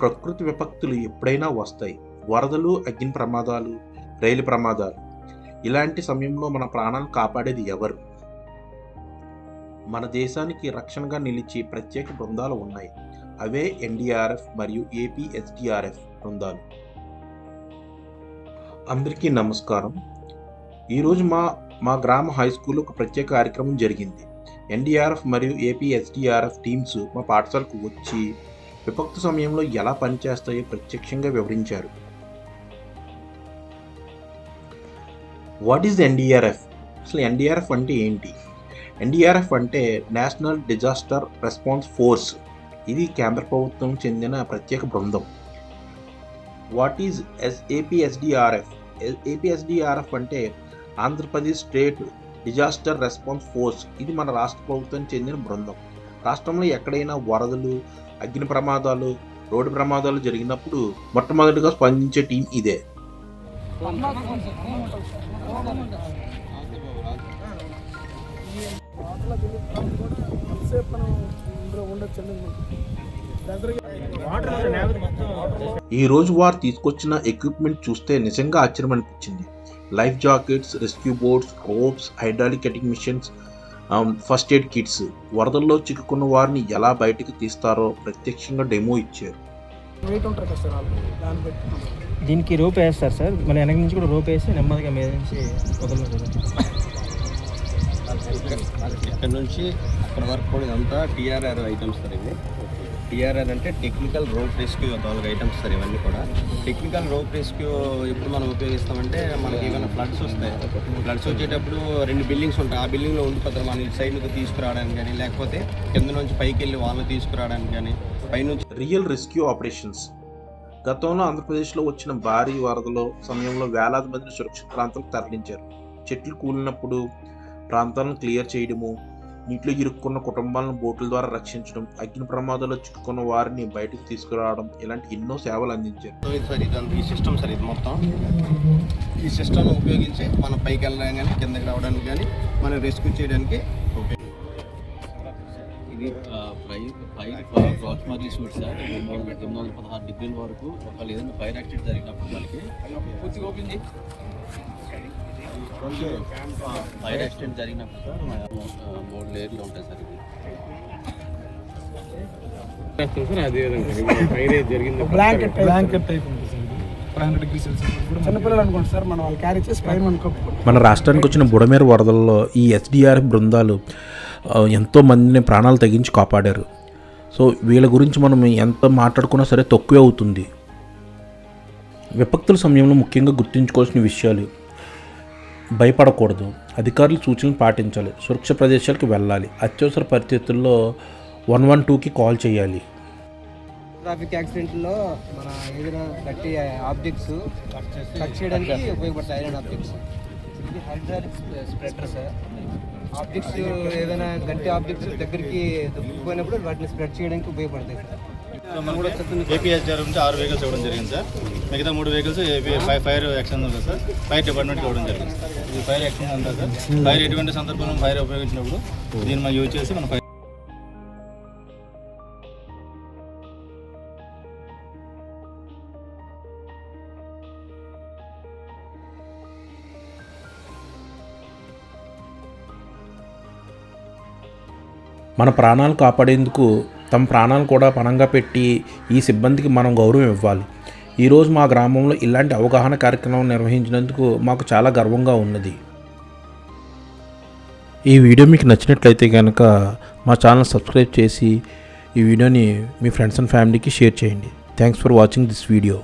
ప్రకృతి విపత్తులు ఎప్పుడైనా వస్తాయి. వరదలు అగ్ని ప్రమాదాలు రైలు ప్రమాదాలు. ఇలాంటి సమయంలో మన ప్రాణాలు కాపాడేది ఎవరు? మన దేశానికి రక్షణగా నిలిచి ప్రత్యేక బృందాలు ఉన్నాయి. అవే ఎన్డీఆర్ఎఫ్ మరియు ఏపీఎస్డిఆర్ఎఫ్ బృందాలు. అందరికీ నమస్కారం. ఈరోజు మా మా గ్రామ హై స్కూల్లో ఒక ప్రత్యేక కార్యక్రమం జరిగింది. ఎన్డీఆర్ఎఫ్ మరియు ఏపీఎస్డిఆర్ఎఫ్ టీమ్స్ మా పాఠశాలకు వచ్చి విపత్తు సమయంలో ఎలా పనిచేస్తాయో ప్రత్యక్షంగా వివరించారు. వాట్ ఈజ్ ఎన్డీఆర్ఎఫ్ అసలు ఎన్డీఆర్ఎఫ్ అంటే ఏంటి? ఎన్డీఆర్ఎఫ్ అంటే నేషనల్ డిజాస్టర్ రెస్పాన్స్ ఫోర్స్ ఇది కేంద్ర ప్రభుత్వం చెందిన ప్రత్యేక బృందం. What is S APSDRF APSDRF అంటే Andhra Pradesh state disaster response force ఇది మన రాష్ట్ర ప్రభుత్వం చెందిన బృందం. రాష్ట్రంలో ఎక్కడైనా వరదలు అగ్ని ప్రమాదాలు రోడ్డు ప్రమాదాలు జరిగినప్పుడు మొట్టమొదటిగా స్పందించే టీం ఇదే. ఈ రోజు వారు తీసుకొచ్చిన ఎక్విప్మెంట్ చూస్తే నిజంగా ఆశ్చర్యం అనిపించింది life jackets rescue boats ropes hydraulic cutting machines first aid kits వరదల్లో చిక్కుకున్న వారిని ఎలా బయటికి తీస్తారో ప్రత్యక్షంగా డెమో ఇచ్చారు. దీనికి రోప్ వేస్తారు సార్. మళ్ళీ వెనక నుంచి కూడా రోప్ వేసి నెమ్మదిగా మీద నుంచి ఇక్కడ నుంచి అక్కడ వరకు కూడా ఇదంతా టీఆర్ఆర్ ఐటమ్స్ సార్ ఇవి. టీఆర్ఆర్ అంటే టెక్నికల్ రోప్ రెస్క్యూ నాలుగు ఐటమ్స్ సార్ ఇవన్నీ కూడా. టెక్నికల్ రోప్ రెస్క్యూ ఎప్పుడు మనం ఉపయోగిస్తామంటే మనకి ఏమైనా ఫ్లడ్స్ వస్తాయి. ఫ్లడ్స్ వచ్చేటప్పుడు రెండు బిల్డింగ్స్ ఉంటాయి. ఆ బిల్డింగ్లో ఉండిపోతారు మనం ఇటు సైడ్ నుంచి తీసుకురావడానికి కానీ లేకపోతే కింద నుంచి పైకి వెళ్ళి వాళ్ళని తీసుకురావడానికి కానీ పైనుంచి రియల్ రెస్క్యూ ఆపరేషన్స్ గతంలో ఆంధ్రప్రదేశ్లో వచ్చిన భారీ వరదలో సమయంలో వేలాది మందిని సురక్షిత ప్రాంతాలకు తరలించారు. చెట్లు కూలినప్పుడు ప్రాంతాలను క్లియర్ చేయడము నీటిలో ఇరుక్కున్న కుటుంబాలను బోట్ల ద్వారా రక్షించడం అగ్ని ప్రమాదాల్లో చిక్కుకున్న వారిని బయటకు తీసుకురావడం ఇలాంటి ఎన్నో సేవలు అందించారు. సో ఇది సార్ ఈ సిస్టమ్ సార్ ఇది మొత్తం. ఈ సిస్టమ్ ఉపయోగించి మనం పైకి వెళ్ళడానికి కానీ కిందకి రావడానికి కానీ మనం రెస్క్యూ చేయడానికి ఇది fire fire proximity suit sir తొమ్మిది వందల తొమ్మిది వందల పదహారు డిగ్రీల వరకు ఒకవేళ ఏదైనా ఫైర్ యాక్సిడెంట్ జరిగినప్పుడు మనకి పూర్తిగా ఓపెన్ చేయి. ఫైర్ యాక్సిడెంట్ జరిగినప్పుడు సార్ మూడు లేయర్లు ఉంటాయి సార్ ఇది. మనం రాష్ట్రానికి వచ్చిన బుడమేరు వరదల్లో ఈ ఎస్డిఆర్ఎఫ్ బృందాలు ఎంతో మందిని ప్రాణాలు తెగించి కాపాడారు. సో వీళ్ళ గురించి మనం ఎంత మాట్లాడుకున్నా సరే తక్కువే అవుతుంది. విపత్తుల సమయంలో ముఖ్యంగా గుర్తుంచుకోవాల్సిన విషయాలు భయపడకూడదు. అధికారులు సూచనలు పాటించాలి. సురక్ష ప్రదేశాలకు వెళ్ళాలి. అత్యవసర పరిస్థితుల్లో వన్ వన్ టూకి కాల్ చేయాలి. ట్రాఫిక్ యాక్సిడెంట్లో మన ఏదైనా గట్టి ఆబ్జెక్ట్స్ కట్ చేయడానికి ఉపయోగపడతాయి ఐరన్ ఆబ్జెక్ట్స్. ఇది హైడ్రాలిక్ స్ప్రెడర్ సార్. ఆబ్జెక్ట్స్ ఏదైనా గట్టి ఆబ్జెక్ట్స్ దగ్గరికి దొరికిపోయినప్పుడు వాటిని స్ప్రెడ్ చేయడానికి ఉపయోగపడతాయి సార్. ఏపీఎస్ఆర్ నుంచి ఆరు వెహికల్స్ ఇవ్వడం జరిగింది సార్. మిగతా మూడు vehicles AP fire fire action ఉంది సార్. ఫైర్ డిపార్ట్మెంట్కి ఇవ్వడం జరిగింది ఇది ఫైర్ యాక్షన్ అంతా సార్. ఫైర్ ఎటువంటి సందర్భంలో ఫైర్ ఉపయోగించినప్పుడు దీన్ని మనం యూజ్ చేసి మనం ఫైర్ మన ప్రాణాలు కాపాడేందుకు తమ ప్రాణాలు కూడా పణంగా పెట్టి ఈ సిబ్బందికి మనం గౌరవం ఇవ్వాలి. ఈరోజు మా గ్రామంలో ఇలాంటి అవగాహన కార్యక్రమం నిర్వహించినందుకు మాకు చాలా గర్వంగా ఉన్నది. ఈ వీడియో మీకు నచ్చినట్లయితే కనుక మా ఛానల్ సబ్స్క్రైబ్ చేసి ఈ వీడియోని మీ ఫ్రెండ్స్ అండ్ ఫ్యామిలీకి షేర్ చేయండి. Thanks for watching this video